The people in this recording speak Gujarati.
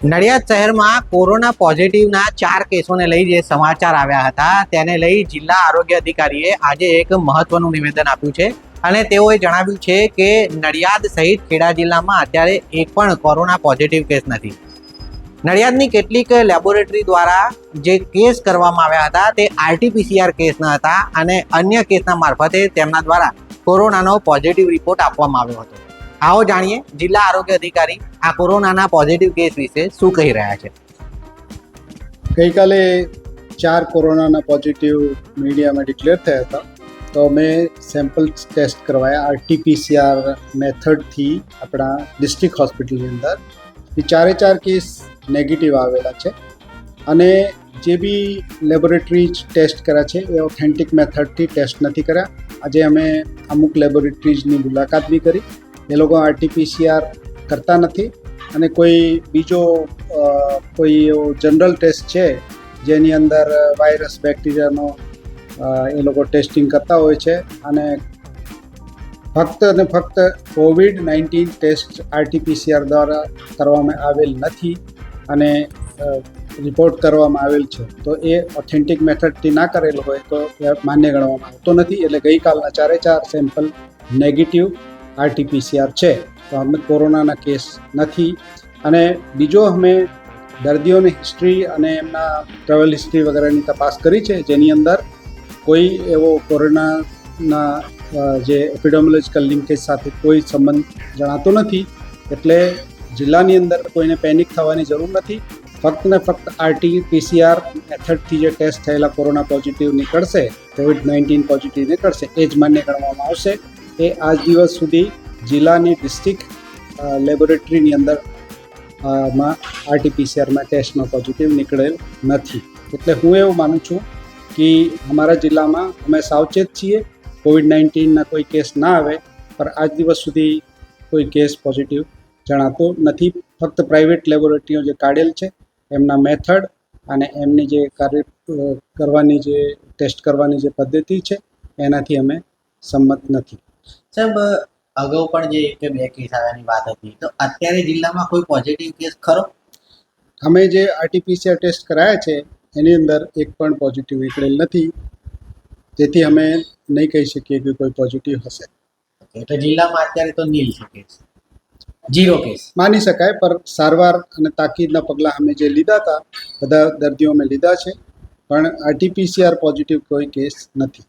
નડિયાદ શહેરમાં કોરોના પોઝિટિવના ચાર કેસોને લઈ જે સમાચાર આવ્યા હતા, તેને લઈ જિલ્લા આરોગ્ય અધિકારીએ આજે એક મહત્વનું નિવેદન આપ્યું છે. અને તેઓએ જણાવ્યું છે કે નડિયાદ સહિત ખેડા જિલ્લામાં અત્યારે એક પણ કોરોના પોઝિટિવ કેસ નથી. નડિયાદની કેટલીક લેબોરેટરી દ્વારા જે કેસ કરવામાં આવ્યા હતા, તે આરટીપીસીઆર કેસના હતા અને અન્ય કેસના મારફતે તેમના દ્વારા કોરોનાનો પોઝિટિવ રિપોર્ટ આપવામાં આવ્યો હતો. આવો જાણીએ જિલ્લા આરોગ્ય અધિકારી આ કોરોનાના પોઝિટિવ કેસ વિશે શું કહી રહ્યા છે. ગઈકાલે ચાર કોરોનાના પોઝિટિવ મીડિયામાં ડિક્લેર થયા હતા. તો અમે સેમ્પલ ટેસ્ટ કરવાયા. આરટીપીસીઆર મેથડથી આપણા ડિસ્ટ્રિક્ટ હોસ્પિટલની અંદર. એ ચારે ચાર કેસ નેગેટિવ આવેલા છે. અને જે બી લેબોરેટરી ટેસ્ટ કર્યા છે, એ ઓથેન્ટિક મેથડથી ટેસ્ટ નથી કર્યા. આજે અમે અમુક લેબોરેટરીઝની મુલાકાત બી કરી. એ લોકો આરટીપીસીઆર કરતા નથી. અને કોઈ બીજો કોઈ એવો જનરલ ટેસ્ટ છે, જેની અંદર વાયરસ, બેક્ટેરિયાનો એ લોકો ટેસ્ટિંગ કરતા હોય છે. અને ફક્ત અને ફક્ત કોવિડ નાઇન્ટીન ટેસ્ટ આરટીપીસીઆર દ્વારા કરવામાં આવેલ નથી અને રિપોર્ટ કરવામાં આવેલ છે. તો એ ઓથેન્ટિક મેથડથી ના કરેલો હોય તો માન્ય ગણવામાં આવતો નથી. એટલે ગઈકાલના ચારે ચાર સેમ્પલ નેગેટિવ આરટીપીસીઆર છે, તો અમે કોરોનાના કેસ નથી. અને બીજો અમે દર્દીઓની હિસ્ટ્રી અને એમના ટ્રાવેલ હિસ્ટ્રી વગેરેની તપાસ કરી છે, જેની અંદર કોઈ એવો કોરોનાના જે એપિડોમોલોજીકલ લિંકેજ સાથે કોઈ સંબંધ જણાતો નથી. એટલે જિલ્લાની અંદર કોઈને પેનિક થવાની જરૂર નથી. ફક્ત ને ફક્ત આરટી પીસીઆર મેથડથી જે ટેસ્ટ થયેલા કોરોના પોઝિટિવ નીકળશે, કોવિડ નાઇન્ટીન પોઝિટિવ નીકળશે, એ જ માન્ય ગણવામાં આવશે. એ આજ દિવસ સુધી જિલ્લાની ડિસ્ટ્રિક્ટ લેબોરેટરીની અંદરમાં આરટીપીસીઆરમાં ટેસ્ટનો પોઝિટિવ નીકળેલ નથી. એટલે હું એવું માનું છું કે અમારા જિલ્લામાં અમે સાવચેત છીએ કોવિડ નાઇન્ટીનના કોઈ કેસ ના આવે, પણ આજ દિવસ સુધી કોઈ કેસ પોઝિટિવ જણાતો નથી. ફક્ત પ્રાઇવેટ લેબોરેટરીઓ જે કાઢેલ છે, એમના મેથડ અને એમની જે કાર્ય કરવાની જે ટેસ્ટ કરવાની જે પદ્ધતિ છે, એનાથી અમે સંમત નથી. સાહેબ અગાઉ પણ જે એક બે કેસ આવ્યાની વાત હતી તો અત્યારે જિલ્લામાં કોઈ પોઝિટિવ કેસ ખરો? અમે જે આરટીપીસીઆર ટેસ્ટ કરાયા છે એની અંદર એક પણ પોઝિટિવ નીકળેલ નથી. તેથી અમે નહીં કહી શકીએ કે કોઈ પોઝિટિવ હશે. એટલે જિલ્લામાં અત્યારે તો નીલ છે કેસ જીરો કેસ માની શકાય પર સારવાર અને તાકીદના પગલાં અમે જે લીધા હતા બધા દર્દીઓ અમે લીધા છે પણ આરટીપીસીઆર પોઝિટિવ કોઈ કેસ નથી.